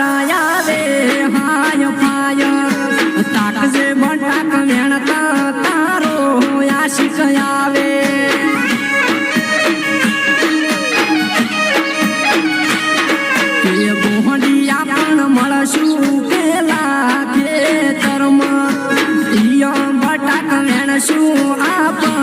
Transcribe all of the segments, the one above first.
રાયા રે, હાય પાય. તાક જે બટાક વેણતા તારો આશિક આવે. બોહડિયા પણ મળશું આપ.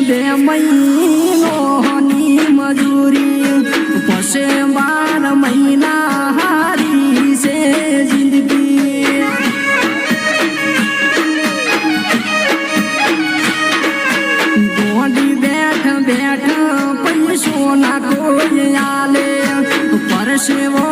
બે મહિનોની મજૂરી પશે બાર મહિના હારી છે જિંદગી ગોડી બેઠ બેઠ પૈસો ના કોઈ આલે પરસેવો